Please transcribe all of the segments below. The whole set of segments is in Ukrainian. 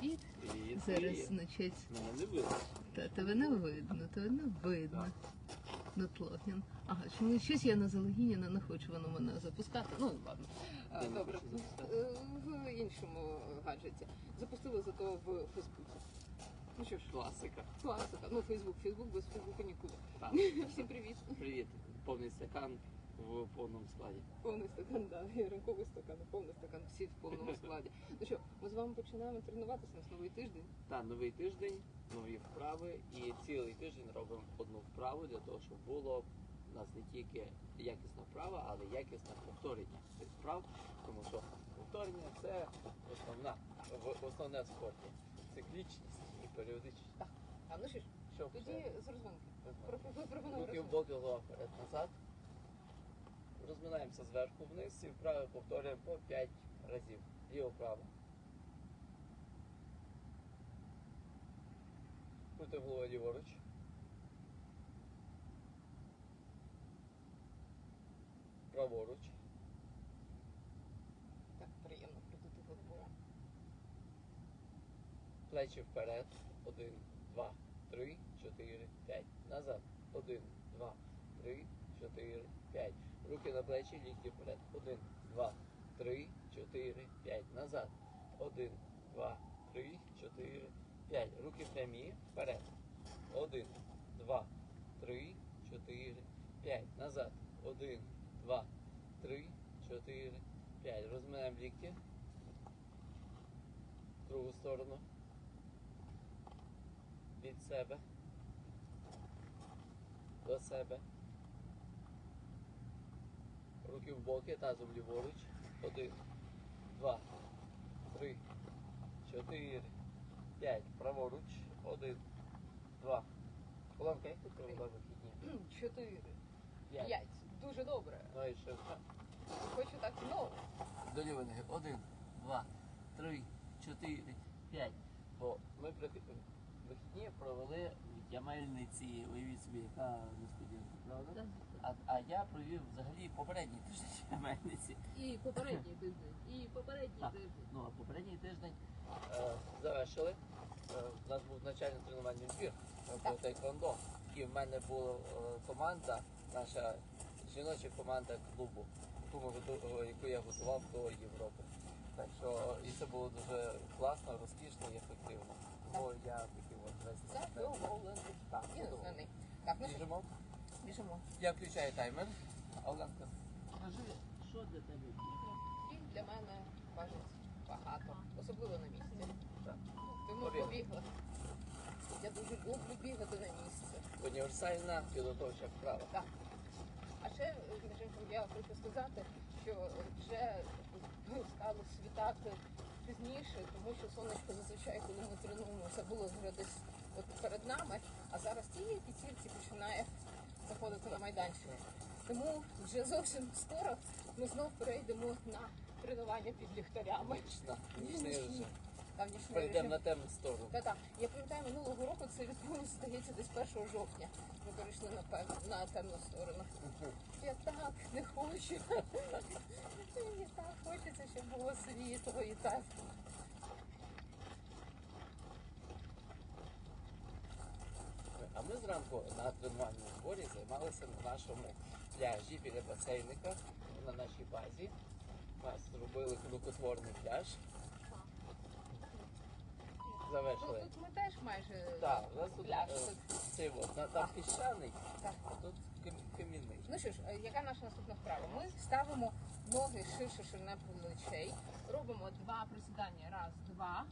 привіт. Привіт, Зараз значить, Мене не видно. та тебе не видно, тебе не видно. Ну, Тлогін. Ага, чому щось я на Залогініна не хочу воно мене запускати. Ну, ладно. А, не Добре, хочеш? Е, в іншому гаджеті. Запустили зато в Фейсбуці. Ну що ж, Класика. класика. Ну, Фейсбук, Фейсбук без Фейсбука нікуди. Так. Всім привіт. Привіт. Повний стакан в повному складі. Повний стакан, да, і ранковий стакан, і повний стакан, всі в повному складі. Ну що, ми з вами починаємо тренуватися на новий тиждень. Та новий тиждень, нові вправи, і цілий тиждень робимо одну вправу для того, щоб було у нас не тільки якісна вправа, але якісне повторення цих вправ, тому що повторення це основна в- основне в спорті. Циклічність і періодичність. Так. А ну що ж, Що тоді все? з розминки. Розминки. Про- про- про- про- Руки в боки, голова вперед назад. Розминаємося зверху вниз і вправи повторюємо по 5 разів. Ліво право. Крути головою ліворуч. Праворуч. Так, приємно крутити головою. Плечі вперед. Один, два, три, чотири, п'ять. Назад. Один, два, три, чотири, п'ять. Руки на плечі, лікті вперед. Один, два, три, чотири, п'ять. Назад. Один, два, три, чотири, п'ять. Руки прямі вперед. Один, два, три, чотири, п'ять. Назад. Один, два, три, чотири, п'ять. Розминаємо лікті. Другу сторону від себе до себе. Руки в боки, тазом ліворуч. Один, два, три, чотири, п'ять. Праворуч. Один, два. Колонка, як тут провела вихідні? Чотири. П'ять. Дуже добре. Ну і ще. Хочу так знову. До лівої ноги. Один, два, три, чотири, п'ять. Бо ми вихідні провели в Ямельниці, уявіть собі, яка несподіванка, правда? А, а я провів взагалі попередній тиждень в Ямельниці. І попередній тиждень, і попередній Так. тиждень. Ну, а попередній тиждень е, завершили. Е, у нас був навчально тренувальний збір е, по тейквондо. І в мене була е, команда, наша жіноча команда клубу, яку, ми готу- е, яку я готував до Європи. Так що і це було дуже класно, розкішно і ефективно. Тому я такий от весь Задоволений. Так, задоволений. незнаний. Так, ну що, Біжимо. Біжимо. Я включаю таймер. Оленка, скажи, що для тебе є? Для мене важить багато, особливо на місці. Так. Тому Побігли. побігла. Я дуже люблю бігати на місці. Універсальна підготовча вправа. Так. А ще, між іншим, я хочу сказати, що вже стало світати пізніше, тому що сонечко зазвичай, коли ми тренуємося, було вже десь от перед нами, а зараз тільки-тільки починає заходити на майданчик. Тому вже зовсім скоро ми знов перейдемо на тренування під ліхтарями. Нічна, нічний режим. Там нічний Перейдемо режим. на темну сторону. Та так, я пам'ятаю минулого року це відбулося, здається, десь 1 жовтня. Ми перейшли на пев- на темну сторону. Я так не хочу. Мені так хочеться, щоб було світло і так. А ми зранку на тренувальному зборі займалися на нашому пляжі біля басейника на нашій базі. Ми зробили рукотворний пляж. Ну, Завершили. тут ми теж майже Так, у нас тут пляж. е, цей от, на- там піщаний, Так. а тут кам- камінний. Ну що ж, е, яка наша наступна вправа? Ми ставимо ноги ширше ширина плечей, робимо два присідання, раз, два,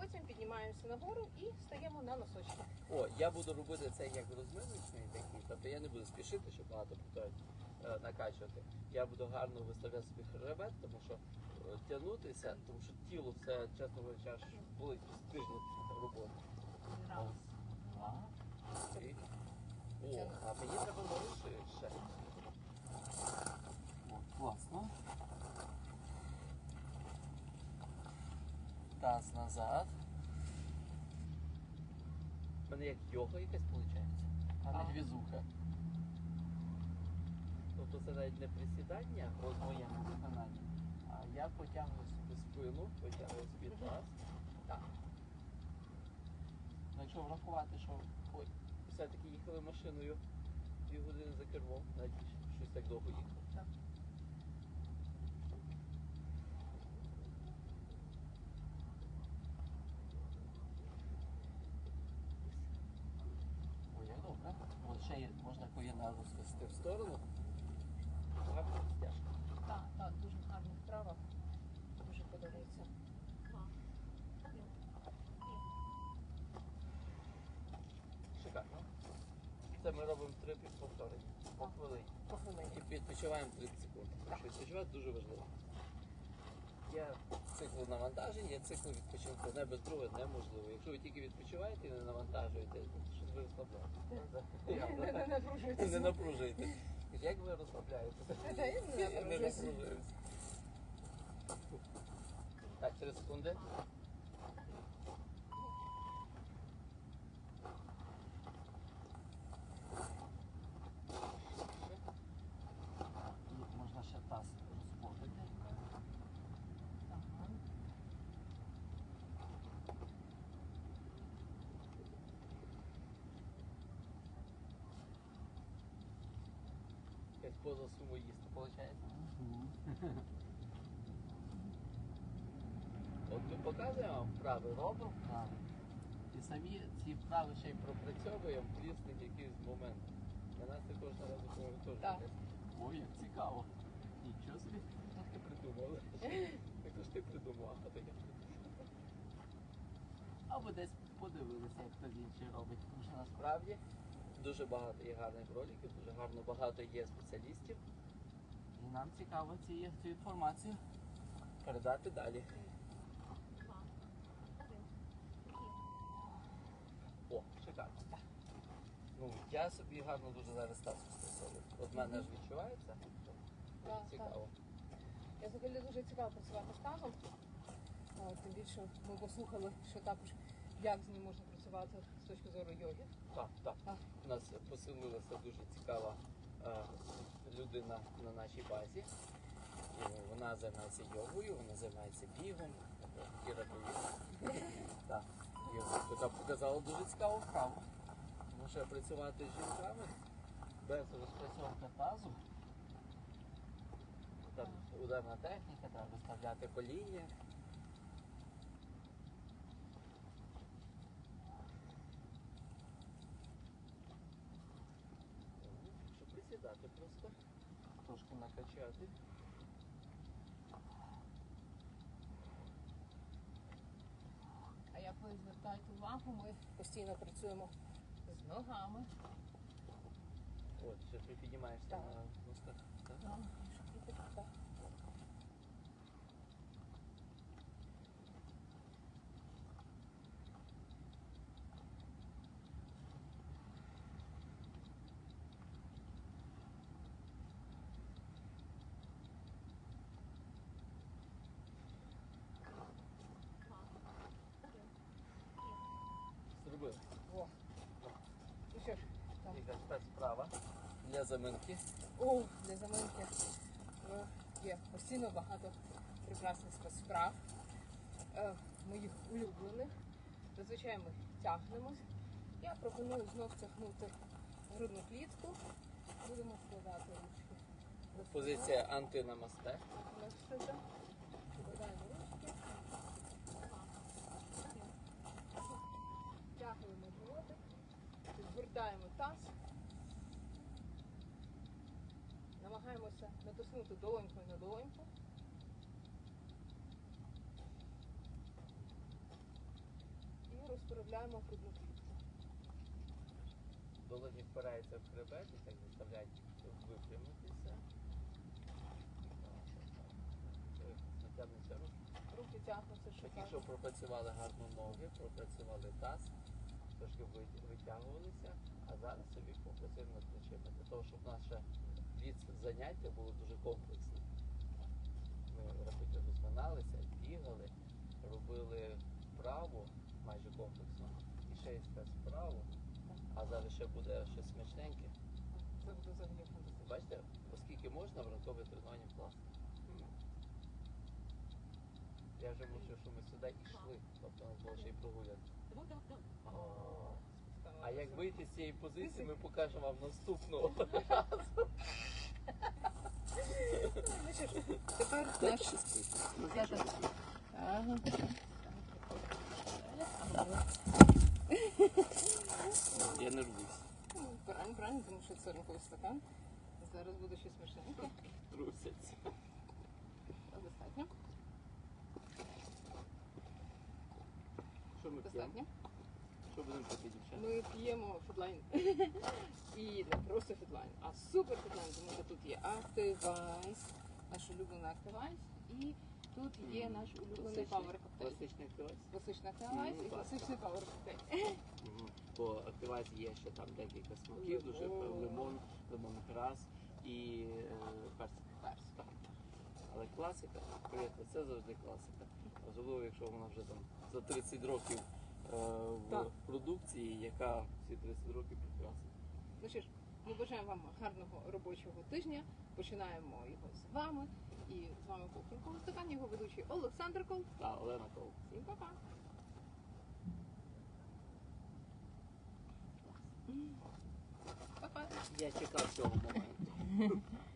потім піднімаємося нагору і стаємо на носочки. О, я буду робити це як розминочний такий, тобто я не буду спішити, щоб багато повторень е, накачувати. Я буду гарно виставляти собі хребет, тому що е, тягнутися, тому що тіло все, чесно болить з тижні роботи. Раз. Два, три. О, а мені треба ноги ширше. О, класно. Таз назад. У мене як йога якась виходить, а не А. двізуха. Тобто це навіть не присідання в моєму виконанні, а я потягну собі спину, потягну собі таз. Так. якщо врахувати, що ой, все-таки їхали машиною дві години за кермом, навіть щось так довго їхали. Так. Ой, як добре. От ще є, можна коліна розвести в сторону. Гарна стяжка. Так, так, дуже гарна вправа. Дуже подобається. Шикарно. Це ми робимо три повторення по хвилині. По хвилині. І відпочиваємо 30 секунд. Тому що відпочивати дуже важливо. Є цикл навантажень, є цикл відпочинку. Одне без другого неможливо. Якщо ви тільки відпочиваєте і не навантажуєте, то щось ви розслабляєте. Не- не. Не напружуєте. Як ви розслабляєтеся? Не не напружуюсь. Так, 3 секунди. І можна ще таз розплодити. Ага. Якась поза сумоїста, виходить. От ми показуємо вправи, робимо вправи. І самі ці вправи ще й пропрацьовуємо в різних якихось моментах. Для нас це разу коли теж. Ой, як цікаво. Нічого собі. Так ти придумали. Також ти придумав, а придумав. Або десь подивилися, як хтось інший робить. Тому що насправді дуже багато є гарних роликів, дуже гарно багато є спеціалістів. І нам цікаво ці, цю інформацію передати далі. О, шикарно. Ну, я собі гарно дуже зараз став застосовую. От мене ж відчувається. Так, цікаво. Я взагалі дуже цікаво працювати з тазом. Тим більше ми послухали, що також як з ним можна працювати з точки зору йоги. Так, так. Так. У нас поселилася дуже цікава е, людина на нашій базі. І вона займається йогою, вона займається бігом. Кіра. Так. І вона показала дуже цікаву вправу. Тому що працювати з жінками без розпрацьовки тазу. Там ударна техніка, треба виставляти коління. Присідати просто, трошки накачати. А як ви звертаєте увагу, ми постійно працюємо з ногами. От, ще ти піднімаєшся Так. на носках. Так? Так, щоб і так. Зробили. О. Ну що ж, Яка спецправа для заминки. О, для заминки е, є постійно багато прекрасних спецсправ, е, моїх улюблених. Зазвичай ми тягнемось. Я пропоную знов тягнути грудну клітку. Будемо вкладати ручки. Позиція антинамасте. Бачите? Вкладаємо ручки. Тягуємо животик. Звертаємо таз. Намагаємося натиснути долонькою на долоньку. І розправляємо грудну клітку. Долоні впираються в хребет і так заставляють випрямитися. Руки. Тягнуться Такі, шикарно. що пропрацювали гарно ноги, пропрацювали таз, трошки витягувалися, а зараз собі попрацюємо над плечима. Для того, щоб наше від заняття було дуже комплексне. Ми рахуйте, розминалися, бігали, робили вправу майже комплексно. І ще є спецвправу, а зараз ще буде щось смачненьке. Це буде взагалі фантастично. Бачите, оскільки можна, в ранкове тренування класно. Я вже мучив, що ми сюди йшли, тобто у нас було ще й прогулянка. А, як вийти з цієї позиції, ми покажемо вам наступного. Ж, Тепер Ага. Я не рвусь. Правильно, правильно, тому що це ранковий стакан. Зараз буде щось смачненьке. Трусяться. Достатньо. Що ми п'ємо? Достатньо. Що будемо пити, дівчата? Ми п'ємо фідлайн. І не просто фідлайн, а супер фідлайн, тому що тут є Активайс, наш улюблений Активайс, і тут є наш улюблений пауер коктейль. Класичний активайз? Класичний Активайс і класичний коктейль. Мгм. По активайзі є ще там декілька смаків, дуже Лимон. лимон, лимонограс і е, персик. Перс. Так. Але класика, повірте, це завжди класика. Особливо, якщо вона вже там за 30 років е, в Так. продукції, яка ці 30 років прекрасна. Ну що ж, ми бажаємо вам гарного робочого тижня. Починаємо його з вами. І з вами був Ранковий стакан, його ведучий Олександр Кол. Та Олена Кол. Всім па-па. Па-па. Я чекав цього моменту.